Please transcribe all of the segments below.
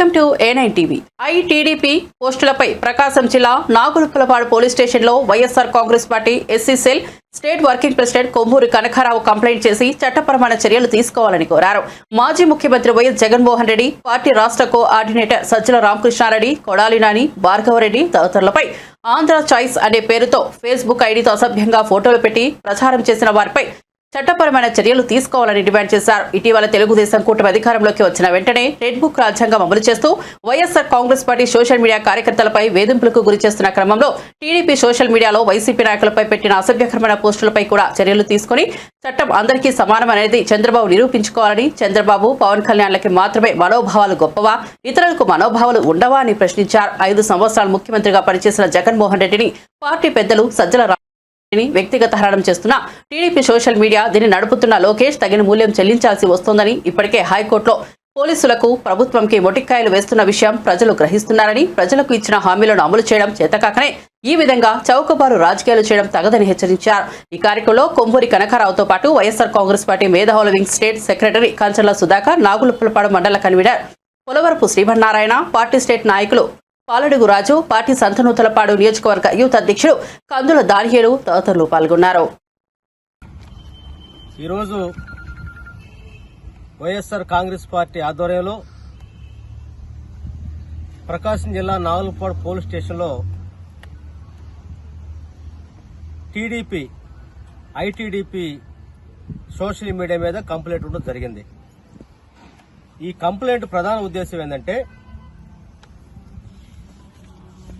Welcome to A TV ITDP పోస్టులపై Prakasam జిల్లా Naguluppalapadu police స్టేషన్లో YSR Congress party SC cell state working president Kommuri Kanakarao complaint చేసి చట్టపరమైన చర్యలు తీసుకోవాలని కోరారు. మాజీ ముఖ్యమంత్రి వైఎస్ జగన్మోహన్ రెడ్డి పార్టీ రాష్ట్ర కోఆర్డినేటర్ సజ్జల రామకృష్ణారెడ్డి కొడాలి నాని భార్గవరెడ్డి తదితరులపై ఆంధ్ర చాయిస్ అనే పేరుతో ఫేస్బుక్ ఐడితో అసభ్యంగా ఫోటోలు పెట్టి ప్రచారం చేసిన వారిపై చట్టపరమైన చర్యలు తీసుకోవాలని డిమాండ్ చేశారు. ఇటీవల తెలుగుదేశం కూటమి అధికారంలోకి వచ్చిన వెంటనే రెడ్ బుక్ రాజ్యాంగం అమలు చేస్తూ YSR Congress party social media కార్యకర్తలపై వేధింపులకు గురి చేస్తున్న క్రమంలో టీడీపీ సోషల్ మీడియాలో వైసీపీ నాయకులపై పెట్టిన అసభ్యకరమైన పోస్టులపై కూడా చర్యలు తీసుకుని చట్టం అందరికీ సమానమనేది చంద్రబాబు నిరూపించుకోవాలని చంద్రబాబు పవన్ కళ్యాణ్లకి మాత్రమే మనోభావాలు గొప్పవా? ఇతరులకు మనోభావాలు ఉండవా అని ప్రశ్నించారు. ఐదు సంవత్సరాలు ముఖ్యమంత్రిగా పనిచేసిన జగన్మోహన్ రెడ్డిని పార్టీ పెద్దలు సజ్జల ని వ్యక్తిగత హరణం చేస్తున్న టీడీపీ సోషల్ మీడియా దీన్ని నడుపుతున్న లోకేష్ తగిన మూల్యం చెల్లించాల్సి వస్తోందని ఇప్పటికే హైకోర్టులో పోలీసులకు ప్రభుత్వంకి మొటిక్కాయలు వేస్తున్న విషయం ప్రజలు గ్రహిస్తున్నారని ప్రజలకు ఇచ్చిన హామీలను అమలు చేయడం చేతకాకనే ఈ విధంగా చౌకబారు రాజకీయాలు చేయడం తగదని హెచ్చరించారు. ఈ కార్యక్రమంలో కొమ్మూరి కనకారావుతో పాటు వైఎస్ఆర్ కాంగ్రెస్ పార్టీ మేధావుల wing state secretary Kancharla Sudhakar Naguluppalapadu మండల convener Polavarapu Sribhannarayana party state నాయకులు పాలడుగు రాజు పార్టీ సంతనూతలపాడు నియోజకవర్గ యూత్ అధ్యక్షుడు కందుల దానియేలు తదితరులు పాల్గొన్నారు. ఈరోజు వైఎస్ఆర్ కాంగ్రెస్ పార్టీ ఆధ్వర్యంలో ప్రకాశం జిల్లా నాగులపాడు పోలీస్ స్టేషన్లో టీడీపీ ఐటీడీపీ సోషల్ మీడియా మీద కంప్లైంట్ ఉండడం జరిగింది. ఈ కంప్లైంట్ ప్రధాన ఉద్దేశం ఏంటంటే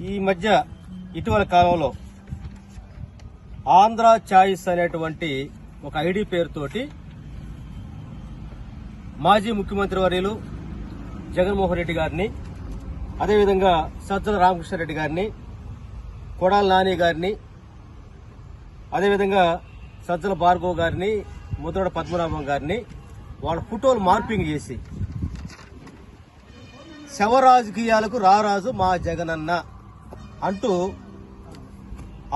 ఈ మధ్య ఇటీవల కాలంలో ఆంధ్ర ఛాయిస్ అనేటువంటి ఒక ఐడి పేరుతోటి మాజీ ముఖ్యమంత్రి వర్యులు జగన్మోహన్ రెడ్డి గారిని అదేవిధంగా సజ్జల రామకృష్ణారెడ్డి గారిని కొడాల నాని గారిని అదేవిధంగా సజ్జల భార్గవ్ గారిని ముద్రడ పద్మనాభం గారిని వాళ్ళ ఫోటోలు మార్పింగ్ చేసి శవ రాజకీయాలకు రారాజు మా జగనన్న. అంటూ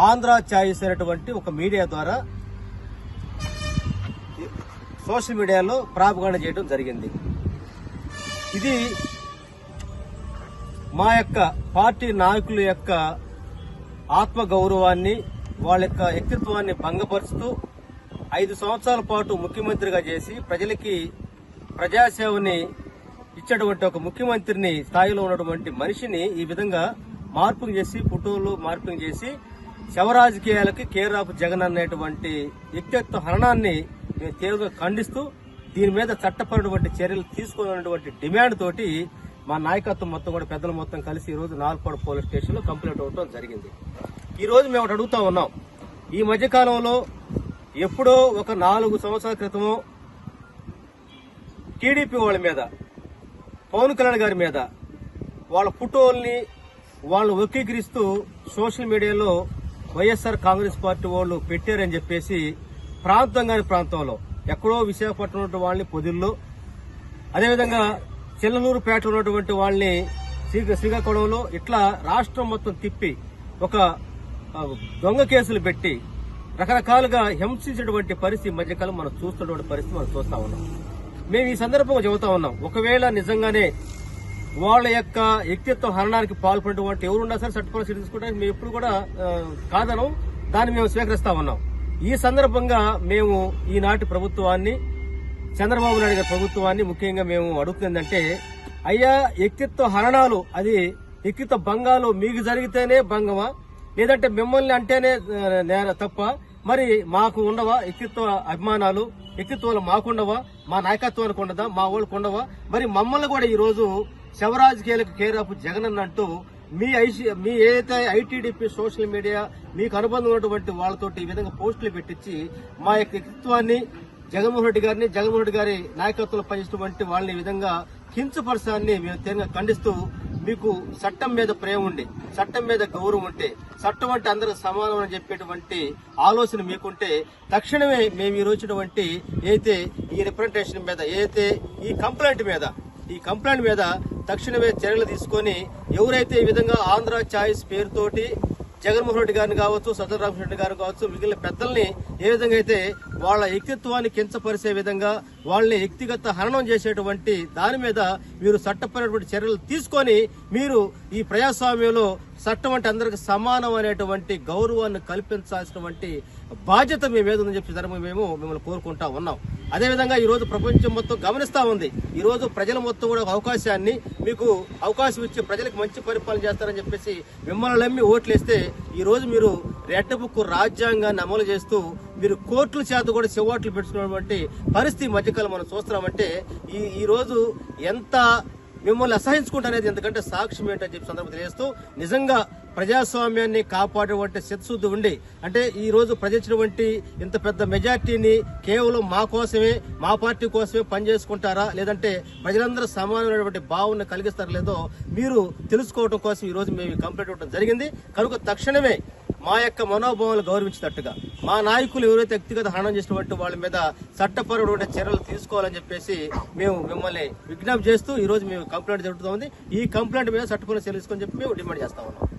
ఆంధ్ర ఛాయిస్ అనేటువంటి ఒక మీడియా ద్వారా సోషల్ మీడియాలో ప్రాపగాండ చేయడం జరిగింది. ఇది మా యొక్క పార్టీ నాయకుల యొక్క ఆత్మ గౌరవాన్ని వాళ్ళ యొక్క వ్యక్తిత్వాన్ని భంగపరుస్తూ ఐదు సంవత్సరాల పాటు ముఖ్యమంత్రిగా చేసి ప్రజలకి ప్రజాసేవని ఇచ్చేటువంటి ఒక ముఖ్యమంత్రిని స్థాయిలో ఉన్నటువంటి మనిషిని ఈ విధంగా మార్పింగ్ చేసి ఫోటోలు మార్పింగ్ చేసి శవరాజకీయాలకి కేర్ ఆఫ్ జగన్ అనేటువంటి వ్యక్తిత్వ హరణాన్ని మేము తీవ్రంగా ఖండిస్తూ దీని మీద చట్టపరమైనటువంటి చర్యలు తీసుకున్నటువంటి డిమాండ్ తోటి మా నాయకత్వం మొత్తం కూడా పెద్దలు మొత్తం కలిసి ఈ రోజు నాల్పాడు పోలీస్ స్టేషన్లో కంప్లైంట్ అవ్వడం జరిగింది. ఈ రోజు మేము ఒకటి అడుగుతా ఉన్నాం. ఈ మధ్యకాలంలో ఎప్పుడో ఒక నాలుగు సంవత్సరాల క్రితమో టీడీపీ వాళ్ళ మీద పవన్ కళ్యాణ్ గారి మీద వాళ్ళ ఫోటోల్ని వాళ్ళు వక్రీకరిస్తూ సోషల్ మీడియాలో వైఎస్ఆర్ కాంగ్రెస్ పార్టీ వాళ్ళు పెట్టారని చెప్పేసి ప్రాంతం కాని ప్రాంతంలో ఎక్కడో విశాఖపట్నం ఉన్నటువంటి వాళ్ళని పొదిల్లో అదేవిధంగా చిల్లనూరుపేట ఉన్నటువంటి వాళ్ళని శ్రీ- శ్రీకాకుళంలో ఇట్లా రాష్ట్రం మొత్తం తిప్పి ఒక దొంగ కేసులు పెట్టి రకరకాలుగా హింసించినటువంటి పరిస్థితి మధ్యకాలం మనం చూస్తున్నటువంటి పరిస్థితి మనం చూస్తా ఉన్నాం. మేము ఈ సందర్భంగా చెబుతా ఉన్నాం. ఒకవేళ నిజంగానే వాళ్ళ యొక్క వ్యక్తిత్వ హరణానికి పాల్పడినటువంటి ఎవరున్నా సరే చట్టపరమైన చర్య తీసుకోవడానికి మేము ఎప్పుడు కూడా కాదనం. దాన్ని మేము స్వీకరిస్తా ఉన్నాం. ఈ సందర్భంగా మేము ఈనాటి ప్రభుత్వాన్ని చంద్రబాబు నాయుడు గారి ప్రభుత్వాన్ని ముఖ్యంగా మేము అడుగుతుందంటే అయ్యా వ్యక్తిత్వ హరణాలు అది వ్యక్తిత్వ భంగాలు మీకు జరిగితేనే భంగమా? లేదంటే మిమ్మల్ని అంటేనే నేర తప్ప మరి మాకు ఉండవా? వ్యక్తిత్వ అభిమానాలు వ్యక్తిత్వాలు మాకుండవా మా నాయకత్వానికి ఉండదా? మా వాళ్ళకు ఉండవా? మరి మమ్మల్ని కూడా ఈరోజు రోజు శవరాజకీయాలకు కేర్ ఆఫ్ జగన్ అని అంటూ మీ ఐసీ మీ ఏదైతే ఐటీడీపీ సోషల్ మీడియా మీకు అనుబంధం ఉన్నటువంటి వాళ్ళతోటి ఈ విధంగా పోస్టులు పెట్టించి మా యొక్క వ్యక్తిత్వాన్ని జగన్మోహన్ రెడ్డి గారిని జగన్మోహన్ రెడ్డి గారి నాయకత్వంలో పనిచేసినటువంటి వాళ్ళని ఈ విధంగా కించపరచాన్ని మేము తీవ్రంగా ఖండిస్తూ మీకు చట్టం మీద ప్రేమ ఉండి చట్టం మీద గౌరవం ఉంటే చట్టం అంటే అందరికి సమానం అని చెప్పేటువంటి ఆలోచన మీకుంటే తక్షణమే మేము ఈ రోజుటువంటి ఏదైతే ఈ రిప్రజెంటేషన్ మీద ఏదైతే ఈ కంప్లైంట్ మీద ఈ కంప్లైంట్ మీద తక్షణమే చర్యలు తీసుకొని ఎవరైతే ఈ విధంగా ఆంధ్ర ఛాయిస్ పేరుతోటి జగన్మోహన్ రెడ్డి గారిని కావచ్చు సజ్జల రామకృష్ణ గారు కావచ్చు మిగిలిన పెద్దల్ని ఏ విధంగా అయితే వాళ్ళ వ్యక్తిత్వాన్ని కించపరిచే విధంగా వాళ్ళని వ్యక్తిగత హరణం చేసేటువంటి దాని మీద మీరు చట్టపరమైనటువంటి చర్యలు తీసుకొని మీరు ఈ ప్రజాస్వామ్యంలో చట్టం అంటే అందరికి సమానం అనేటువంటి గౌరవాన్ని కల్పించాల్సినటువంటి బాధ్యత మీ మీద ఉందని చెప్పి మేము మిమ్మల్ని కోరుకుంటా ఉన్నాం. అదేవిధంగా ఈరోజు ప్రపంచం మొత్తం గమనిస్తూ ఉంది. ఈరోజు ప్రజల మొత్తం కూడా ఒక అవకాశాన్ని మీకు అవకాశం ఇచ్చి ప్రజలకు మంచి పరిపాలన చేస్తారని చెప్పేసి మిమ్మల్ని నమ్మి ఓట్లేస్తే ఈరోజు మీరు రెడ్ బుక్ రాజ్యాంగాన్ని అమలు చేస్తూ మీరు కోర్టుల చేత కూడా చెవాట్లు పెట్టుకున్నటువంటి పరిస్థితి మధ్యకాలం మనం చూస్తున్నామంటే ఈ ఈరోజు ఎంత మిమ్మల్ని అసహించుకుంటానేది ఎందుకంటే సాక్ష్యం ఏంటని చెప్పి సందర్భం తెలియజేస్తూ నిజంగా ప్రజాస్వామ్యాన్ని కాపాడేటువంటి చిత్తశుద్ధి ఉండి అంటే ఈ రోజు ప్రజించినటువంటి ఇంత పెద్ద మెజార్టీని కేవలం మా కోసమే మా పార్టీ కోసమే పనిచేసుకుంటారా? లేదంటే ప్రజలందరూ సమానమైనటువంటి భావన కలిగిస్తారా లేదో మీరు తెలుసుకోవడం కోసం ఈ రోజు మేము కంప్లైంట్ ఇవ్వడం జరిగింది. కనుక తక్షణమే మా యొక్క మనోభావాలు గౌరవించినట్టుగా మా నాయకులు ఎవరైతే వ్యక్తిగత హరణం చేసినటువంటి వాళ్ళ మీద చట్టపరమైన చర్యలు తీసుకోవాలని చెప్పేసి మేము మిమ్మల్ని విజ్ఞప్తి చేస్తూ ఈరోజు మేము కంప్లైంట్ జరుగుతుంది ఈ కంప్లైంట్ మీద చట్టపరమైన చర్యలు తీసుకొని చెప్పి మేము డిమాండ్ చేస్తా ఉన్నాం.